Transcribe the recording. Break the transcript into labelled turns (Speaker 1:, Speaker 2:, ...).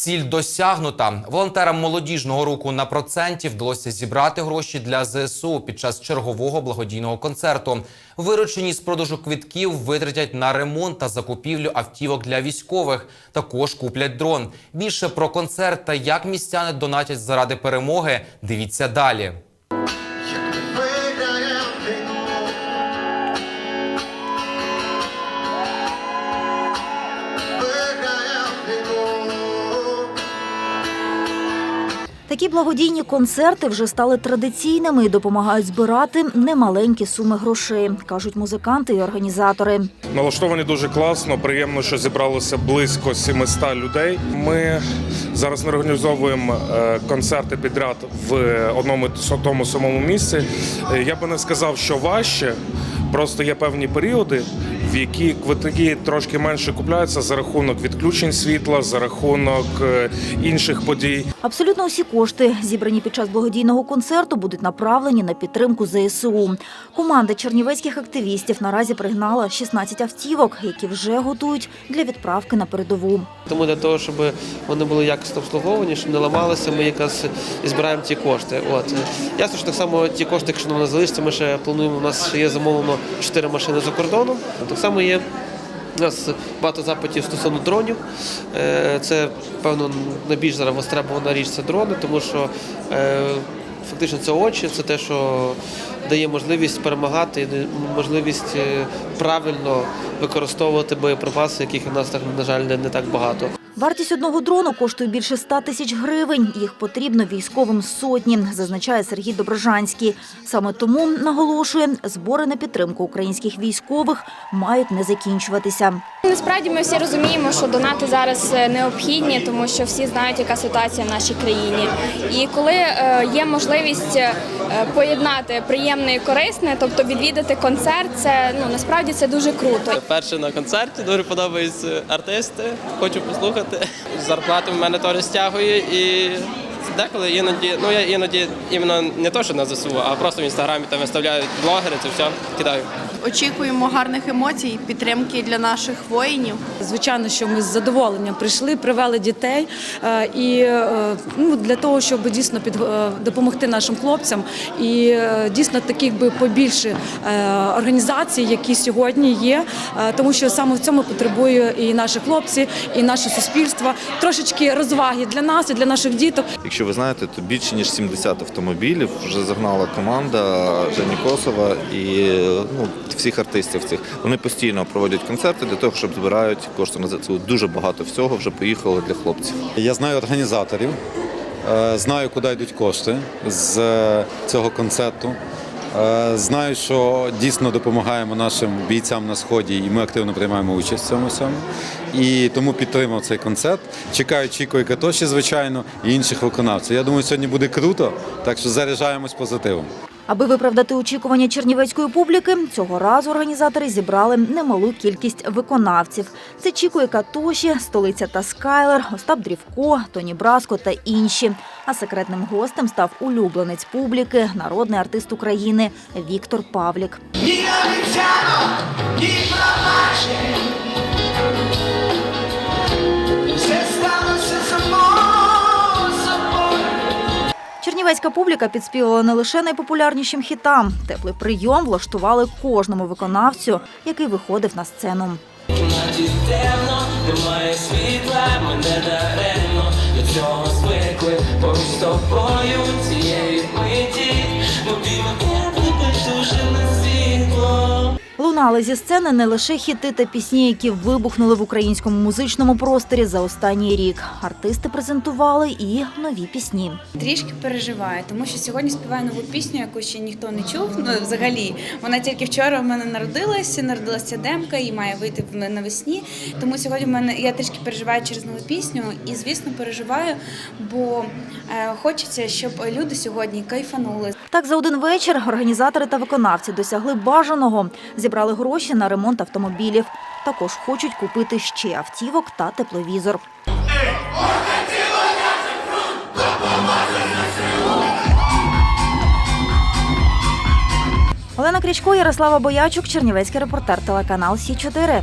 Speaker 1: Ціль досягнута. Волонтерам молодіжного руку на проценті вдалося зібрати гроші для ЗСУ під час чергового благодійного концерту. Виручені з продажу квитків витратять на ремонт та закупівлю автівок для військових. Також куплять дрон. Більше про концерт та як містяни донатять заради перемоги. Дивіться далі.
Speaker 2: Такі благодійні концерти вже стали традиційними і допомагають збирати немаленькі суми грошей, кажуть музиканти і організатори.
Speaker 3: Налаштовані дуже класно. Приємно, що зібралося близько 700 людей. Ми зараз організовуємо е, концерти підряд в одному тому самому місці. Е, Я би не сказав, що важче. Просто є певні періоди, в які квитки трошки менше купляються за рахунок відключень світла, за рахунок е, інших подій.
Speaker 2: Абсолютно усі кошти, зібрані під час благодійного концерту, будуть направлені на підтримку ЗСУ. Команда чернівецьких активістів наразі пригнала 16 автівок, які вже готують для відправки на передову.
Speaker 4: Тому для того, щоб вони були якісно обслуговані, щоб не ламалися, ми якраз і збираємо ті кошти. От ясно, що так само ті кошти, якщо нам не залишиться, ми ще плануємо. У нас ще є замовлено 4 машини за кордоном. Так само є. У нас багато запитів стосовно дронів. Е, Це, певно, найбільш зараз востребована річ це дрони, тому що е, фактично це очі, це те, що дає можливість перемагати, можливість е, правильно використовувати боєприпаси, яких у нас на жаль, не так багато.
Speaker 2: Вартість одного дрону коштує більше 100 тисяч гривень. Їх потрібно військовим сотні, зазначає Сергій Доброжанський. Саме тому наголошує, збори на підтримку українських військових мають не закінчуватися.
Speaker 5: Насправді ми всі розуміємо, що донати зараз е, необхідні, тому що всі знають, яка ситуація в нашій країні. І коли е, є можливість е, поєднати приємне і корисне, тобто відвідати концерт, це ну насправді це дуже круто.
Speaker 6: Перше на концерті, дуже подобаються артисти, хочу послухати. Зарплату в мене теж стягує і деколи іноді, ну я іноді іменно не то, що на ЗСУ, а просто в інстаграмі там виставляють блогери, це все кидаю.
Speaker 7: Очікуємо гарних емоцій, підтримки для наших воїнів.
Speaker 8: Звичайно, що ми з задоволенням прийшли, привели дітей е, і е, ну, для того, щоб дійсно під, е, допомогти нашим хлопцям. І дійсно таких би побільше організацій, які сьогодні є, тому що саме в цьому потребує і наші хлопці, і наше суспільство. Трошечки розваги для нас і для наших діток.
Speaker 9: Якщо ви знаєте, то більше ніж 70 автомобілів вже загнала команда Жені Косова і ну, всіх артистів цих. Вони постійно проводять концерти для того, щоб збирають кошти на ЗСУ. Дуже багато всього вже поїхало для хлопців.
Speaker 10: Я знаю організаторів, е, знаю, куди йдуть кошти з е, цього концерту. Е, Знаю, що дійсно допомагаємо нашим бійцям на сході, і ми активно приймаємо участь в цьому всьому. І тому підтримав цей концерт. Чекаю Чіко і Катоші, звичайно, і інших виконавців. Я думаю, сьогодні буде круто, так що заряджаємось позитивом.
Speaker 2: Аби виправдати очікування чернівецької публіки, цього разу організатори зібрали немалу кількість виконавців. Це Чіко і Катоші, столиця та Скайлер, Остап Дрівко, Тоні Браско та інші. А секретним гостем став улюбленець публіки, народний артист України Віктор Павлік.
Speaker 11: Ні
Speaker 2: Чернівецька публіка підспівала не лише найпопулярнішим хітам. Теплий прийом влаштували кожному виконавцю, який виходив на сцену.
Speaker 6: Цього звикли поруч тобою цієї миті,
Speaker 2: Лунали зі сцени не лише хіти та пісні, які вибухнули в українському музичному просторі за останній рік. Артисти презентували і нові пісні.
Speaker 12: Трішки переживаю, тому що сьогодні співаю нову пісню, яку ще ніхто не чув. Ну взагалі, вона тільки вчора в мене народилася. Народилася демка і має вийти навесні. Тому сьогодні в мене я трішки переживаю через нову пісню, і звісно переживаю, бо е, хочеться, щоб люди сьогодні кайфанули.
Speaker 2: Так, за один вечір організатори та виконавці досягли бажаного, зібрали гроші на ремонт автомобілів. Також хочуть купити ще автівок та тепловізор. Олена Крічко, Ярослава Боячук, Чернівецький репортер, телеканал Сі 4